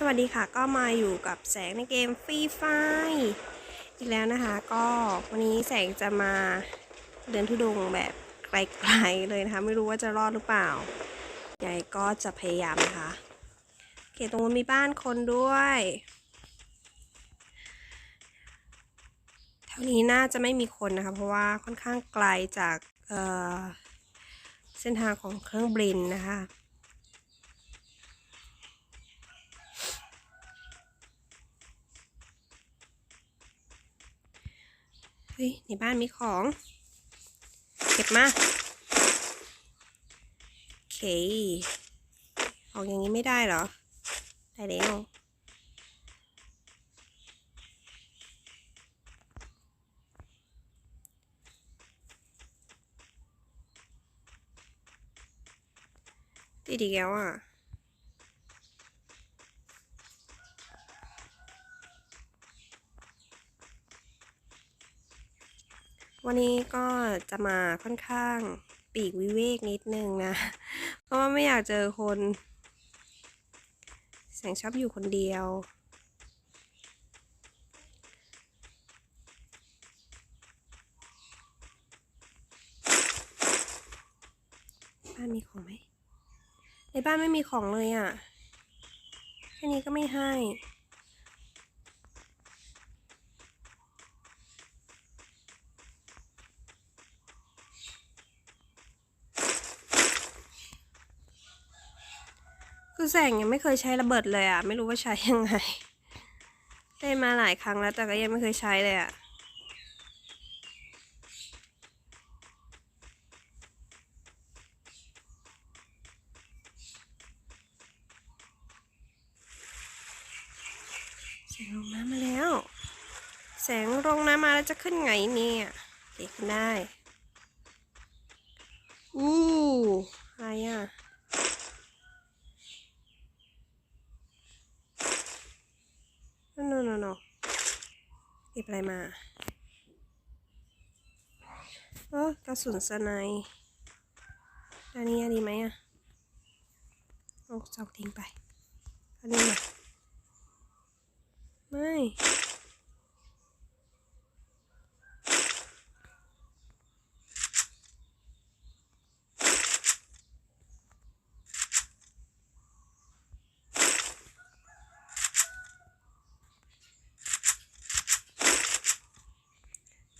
สวัสดีค่ะก็มาอยู่กับแสงในเกมฟรีไฟอีกแล้วนะคะ ก็วันนี้แสงจะมาเดินทุดงแบบไกลๆเลยนะคะ ไม่รู้ว่าจะรอดหรือเปล่าใหญ่ก็จะพยายามนะคะโอเคตรงนู้นมีบ้านคนด้วยแถวนี้น่าจะไม่มีคนนะคะ เพราะว่าค่อนข้างไกลจากเเส้นทางของเครื่องบินนะคะ เฮ้ย ในบ้านมีของ เก็บมาโอเค ออกอย่างนี้ไม่ได้เหรอ ได้แล้วติดอีกแล้วอะ วันนี้ก็จะมาค่อนข้างปีกวิเวกนิดนึงนะ เพราะว่าไม่อยากเจอคน แสงชอบอยู่คนเดียว บ้านมีของไหมในบ้านไม่มีของเลยอะ่ะ แค่นี้ก็ไม่ให้ คือแสงยังไม่เคยใช้ระเบิดเลยอะ่ะไม่รู้ว่าใช้ยังไงเล่นมาหลายครั้งแล้วแต่ก็ยังไม่เคยใช้เลยอะ่ะแสงลงน้ำมาแล้ว แสงลงน้ำมาแล้วจะขึ้นไงเนี่ยเด็กได้ อู้อะไรอะ no no no no เก็ บอะไรมาเออกระสุนสไนป์อันนี้ดีไหมอะโอ้จอกทิ้งไปอันนี้มาไม่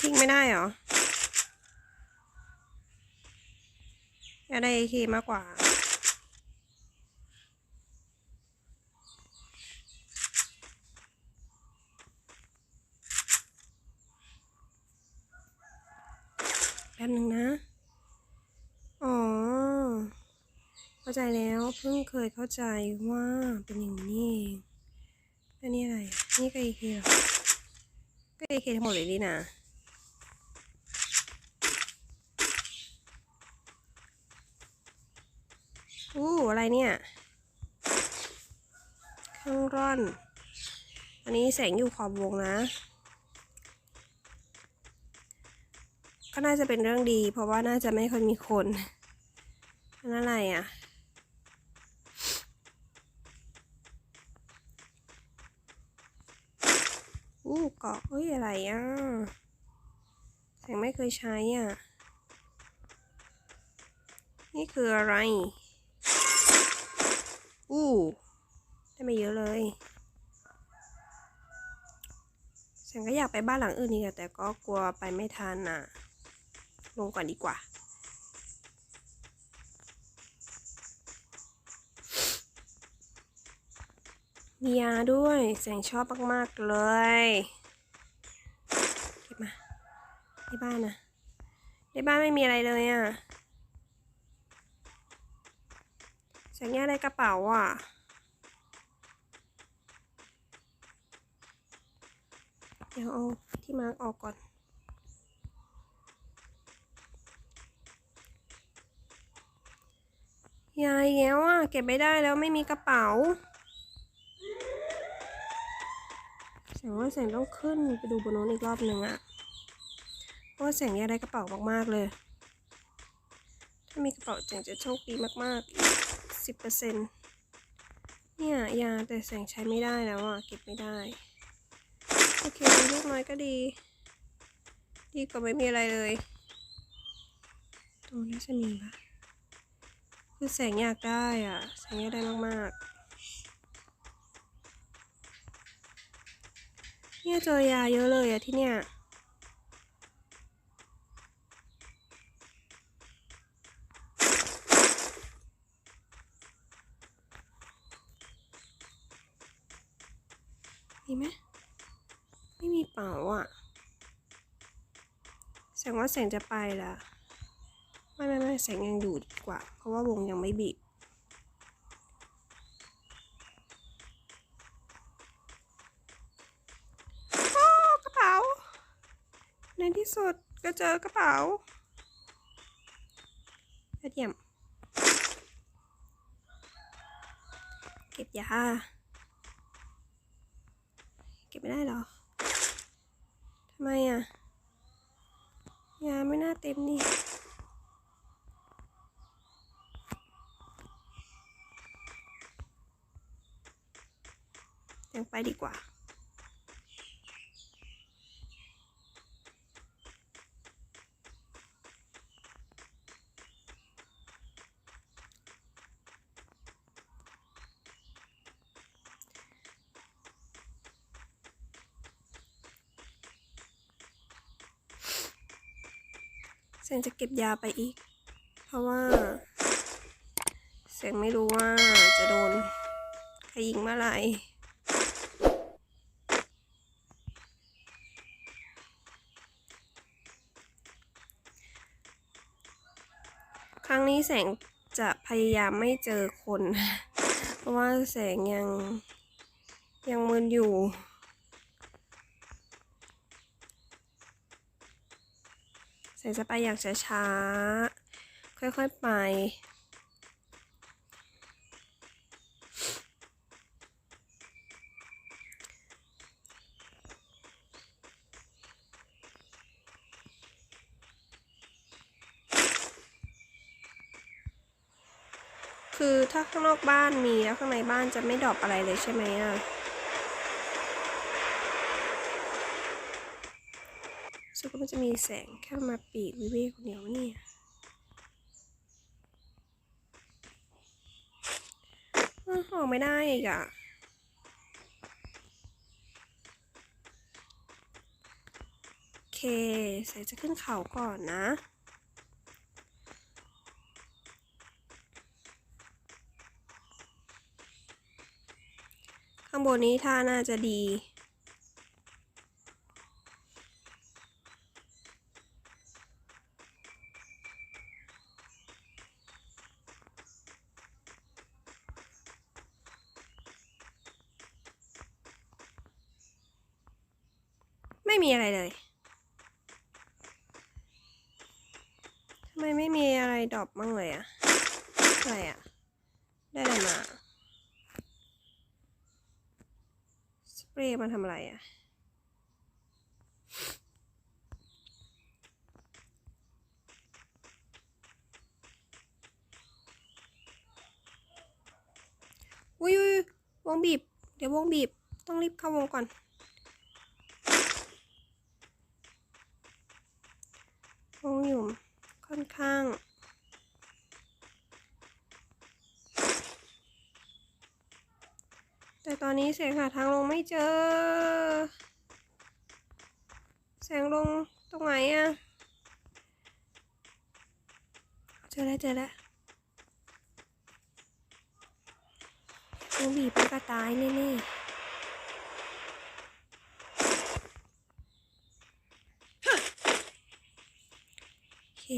ทิ้งไม่ได้เหรออยากได้เคมากกว่า แป๊บหนึ่งนะ อ๋อ เข้าใจแล้ว เพิ่งเคยเข้าใจว่าเป็นอย่างนี้เองอันนี้อะไร นี่ก็เอเคเหรอก็เอเคทั้งหมดเลยดีนะ อู้อะไรเนี่ยเครื่องร่อน อันนี้แสงอยู่ขอบวงนะ ก็น่าจะเป็นเรื่องดี เพราะว่าน่าจะไม่ค่อยมีคนอันนั้นอะไรอะอู้เกาะเอ้ยอะไรอะแสงไม่เคยใช้อะ นี่คืออะไร อู้ได้ไม่เยอะเลยฉันก็อยากไปบ้านหลังอื่นนี่แต่ก็กลัวไปไม่ทันน่ะ ลงก่อนดีกว่า มียาด้วยแสงชอบมาก ๆ เลย เก็บมาที่บ้านนะในบ้านไม่มีอะไรเลยอะ แสงแย่ในกระเป๋าอะ เดี๋ยวเอาที่มาร์กออกก่อน ยายแล้วอะ เก็บไม่ได้แล้วไม่มีกระเป๋าแสงว่าแสงต้องขึ้นไปดูบนโน้นอีกรอบหนึ่งอะเพราะว่าแสงอยากได้กระเป๋ามากๆเลย ถ้ามีกระเป๋าแสงจะโชคดีมากๆ สิบเปอร์เซ็นต์เนี่ย ยาแต่แสงใช้ไม่ได้แล้วอะ เก็บไม่ได้ โอเคลูกน้อยก็ดี ดีกว่าไม่มีอะไรเลยตรงน่าจะมีปะคือแสงอยากได้อะ แสงอยากได้มากๆ เนี่ยเจอยาเยอะเลยอะที่เนี่ย มีไหมไม่มีเป๋าอะแสงว่าแสงจะไปละไม่ไม่ไม่แสงยังอยู่ดีกว่า เพราะว่าวงยังไม่บีบกระเป๋า ในที่สุดก็เจอกระเป๋ายอดเยี่ยมเก็บยา เก็บไม่ได้หรอทำไมอะ ยาไม่น่าเต็มนี่ยังไปดีกว่า ซนจะเก็บยาไปอีก เพราะว่าเสียงไม่รู้ว่าจะโดนใครยิงเมื่อไหร่ครั้งนี้แสงจะพยายามไม่เจอคน เพราะว่าแสงยังยังมึนอยู่ แสงจะไปอย่างช้าๆ ค่อยๆไป คือถ้าข้างนอกบ้านมีแล้วข้างในบ้านจะไม่ดรอปอะไรเลยใช่ไหมอะรู้สึ มันจะมีแสงแค่มาปีกวิเวกคนเดียวเนี่ยออกไม่ได้อีกอะโอเค ใส่จะขึ้นเขาก่อนนะข้างบนนี้ท่าน่าจะดี ม่มีอะไรเลยทำไมไม่มีอะไรดรอปบ้างเลยอะอะไรอะได้อะไรมาสเปรย์มาทำอะไรอะ่ะอุ้ยอุ๊ยวงบีบ เดี๋ยววงบีบ ต้องรีบเข้าวงก่อน วงอยู่ค่อนข้างแต่ตอนนี้แสงหาทางลงไม่เจอ แสงลงตรงไหนอะเจอแล้วเจอแล้ววงบีบมันก็ตายแน่ๆโอเค ห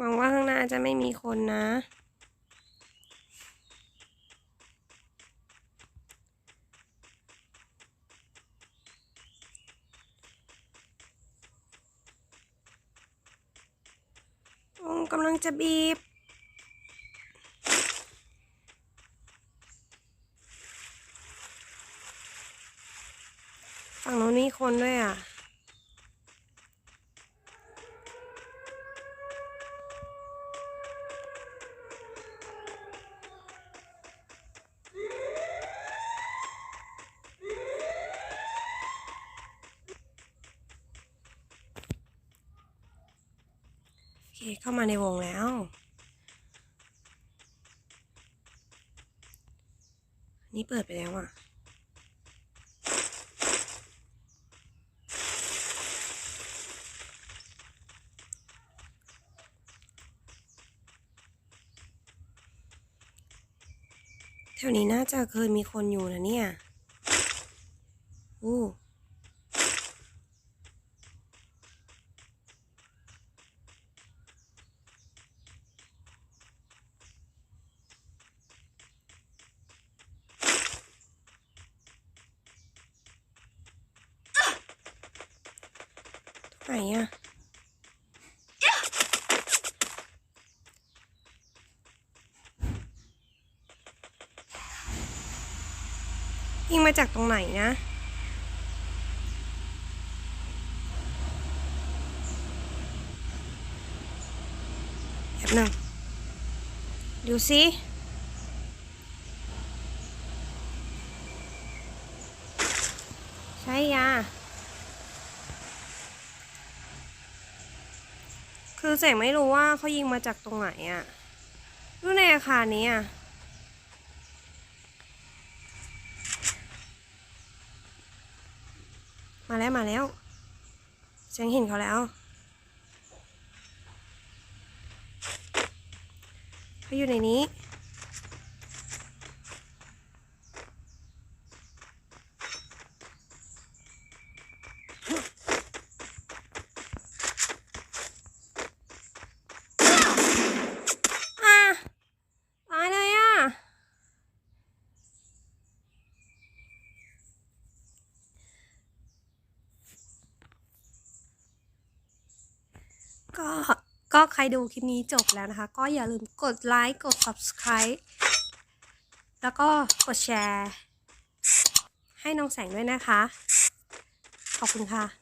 วังว่าข้างหน้าจะไม่มีคนนะวงกำลังจะบีบฝั่งโน้นมีคนด้วยอะ เข้ามาในวงแล้ว นี่เปิดไปแล้วอะ แถวนี้น่าจะเคยมีคนอยู่นะเนี่ย อู้ นอะยิงมาจากตรงไหนนะแบบหนึ่งดูสิใช่ยา คือแสงไม่รู้ว่าเขายิงมาจากตรงไหนอะ่ะดูในอาคารนี้อะมาแล้วมาแล้วแสงเห็นเขาแล้วเขาอยู่ในนี้ อะตายเลยอะ ก็ก็ใครดูคลิปนี้จบแล้วนะคะ ก็อย่าลืมกดไลค์กด subscribe แล้วก็กดแชร์ ให้น้องแสงด้วยนะคะ ขอบคุณค่ะ